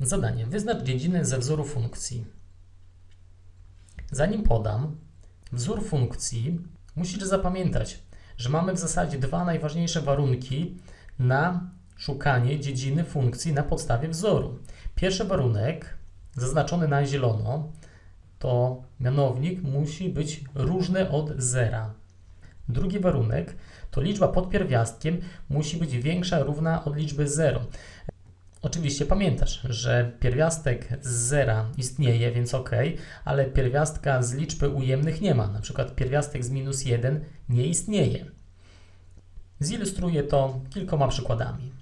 Zadanie. Wyznacz dziedzinę ze wzoru funkcji. Zanim podam wzór funkcji, musisz zapamiętać, że mamy w zasadzie dwa najważniejsze warunki na szukanie dziedziny funkcji na podstawie wzoru. Pierwszy warunek, zaznaczony na zielono, to mianownik musi być różny od zera. Drugi warunek to liczba pod pierwiastkiem musi być większa, równa od liczby 0. Oczywiście pamiętasz, że pierwiastek z zera istnieje, więc ok, ale pierwiastka z liczby ujemnych nie ma. Na przykład pierwiastek z minus 1 nie istnieje. Zilustruję to kilkoma przykładami.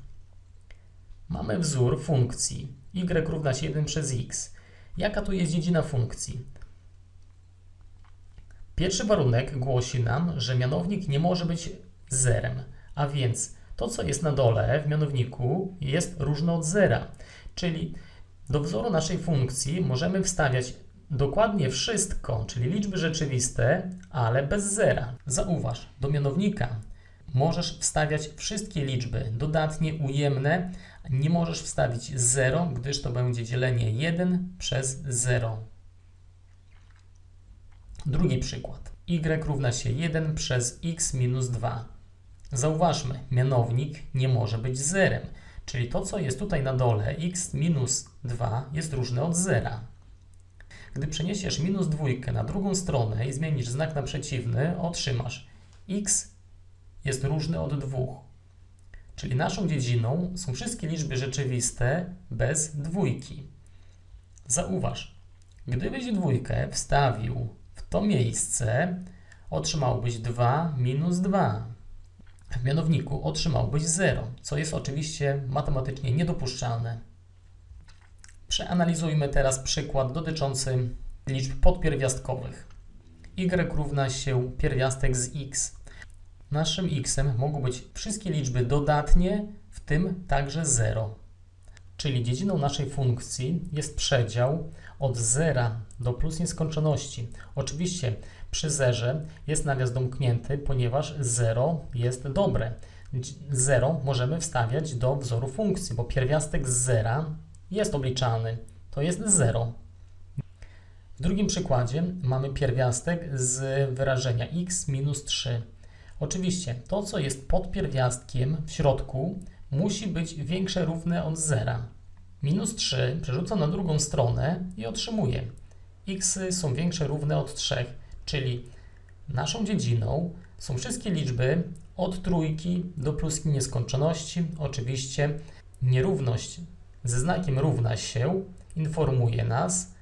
Mamy wzór funkcji y równa się 1 przez x. Jaka tu jest dziedzina funkcji? Pierwszy warunek głosi nam, że mianownik nie może być zerem, a więc to, co jest na dole w mianowniku, jest różne od zera. Czyli do wzoru naszej funkcji możemy wstawiać dokładnie wszystko, czyli liczby rzeczywiste, ale bez zera. Zauważ, do mianownika możesz wstawiać wszystkie liczby dodatnie, ujemne. Nie możesz wstawić 0, gdyż to będzie dzielenie 1 przez 0. Drugi przykład. y równa się 1 przez x minus 2. Zauważmy, mianownik nie może być zerem, czyli to, co jest tutaj na dole, x minus 2 jest różne od zera. Gdy przeniesiesz minus dwójkę na drugą stronę i zmienisz znak na przeciwny, otrzymasz x jest różny od 2. Czyli naszą dziedziną są wszystkie liczby rzeczywiste bez dwójki. Zauważ, gdybyś dwójkę wstawił w to miejsce, otrzymałbyś 2 minus 2. W mianowniku otrzymałbyś 0, co jest oczywiście matematycznie niedopuszczalne. Przeanalizujmy teraz przykład dotyczący liczb podpierwiastkowych. y równa się pierwiastek z x. Naszym x mogą być wszystkie liczby dodatnie, w tym także 0. Czyli dziedziną naszej funkcji jest przedział od 0 do plus nieskończoności. Oczywiście przy zerze jest nawias domknięty, ponieważ 0 jest dobre. 0 możemy wstawiać do wzoru funkcji, bo pierwiastek z zera jest obliczalny. To jest 0. W drugim przykładzie mamy pierwiastek z wyrażenia x minus 3. Oczywiście to, co jest pod pierwiastkiem w środku, musi być większe równe od zera. Minus 3 przerzucam na drugą stronę i otrzymuję. x są większe równe od 3, czyli naszą dziedziną są wszystkie liczby od trójki do pluski nieskończoności. Oczywiście nierówność ze znakiem równa się informuje nas,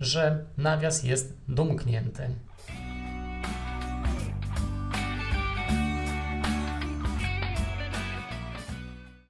że nawias jest domknięty.